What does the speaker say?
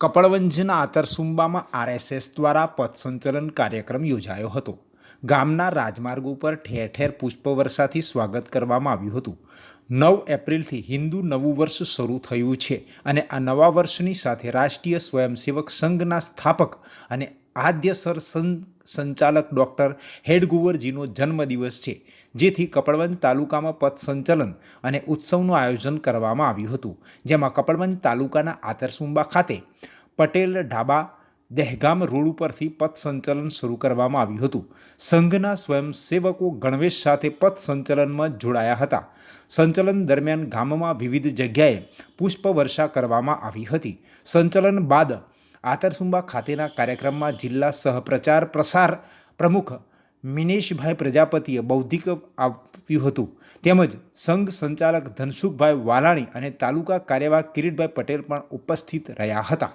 કપડવંજના આતરસુંબામાં RSS દ્વારા પથસંચલન કાર્યક્રમ યોજાયો હતો. ગામના રાજમાર્ગ ઉપર ઠેર ઠેર પુષ્પવર્ષાથી સ્વાગત કરવામાં આવ્યું હતું. નવ એપ્રિલથી હિન્દુ નવું વર્ષ શરૂ થયું છે અને આ નવા વર્ષની સાથે રાષ્ટ્રીય સ્વયંસેવક સંઘના સ્થાપક અને આદ્ય સરસંઘ સંચાલક ડૉક્ટર હેડગુવરજીનો જન્મદિવસ છે, જેથી કપડવંજ તાલુકામાં પથ સંચલન અને ઉત્સવનું આયોજન કરવામાં આવ્યું હતું. જેમાં કપડવંજ તાલુકાના આતરસુંબા ખાતે પટેલ ઢાબા દહેગામ રોડ ઉપરથી પથ સંચલન શરૂ કરવામાં આવ્યું હતું. સંઘના સ્વયંસેવકો ગણવેશ સાથે પથ સંચલનમાં જોડાયા હતા. સંચલન દરમિયાન ગામમાં વિવિધ જગ્યાએ પુષ્પવર્ષા કરવામાં આવી હતી. સંચલન બાદ આતરસુંબા ખાતેના કાર્યક્રમમાં જિલ્લા સહપ્રચાર પ્રસાર પ્રમુખ મિનેશભાઈ પ્રજાપતિએ બૌદ્ધિક આપ્યું હતું. તેમજ સંઘ સંચાલક ધનસુખભાઈ વાલાણી અને તાલુકા કાર્યવાહ કિરીટભાઈ પટેલ પણ ઉપસ્થિત રહ્યા હતા.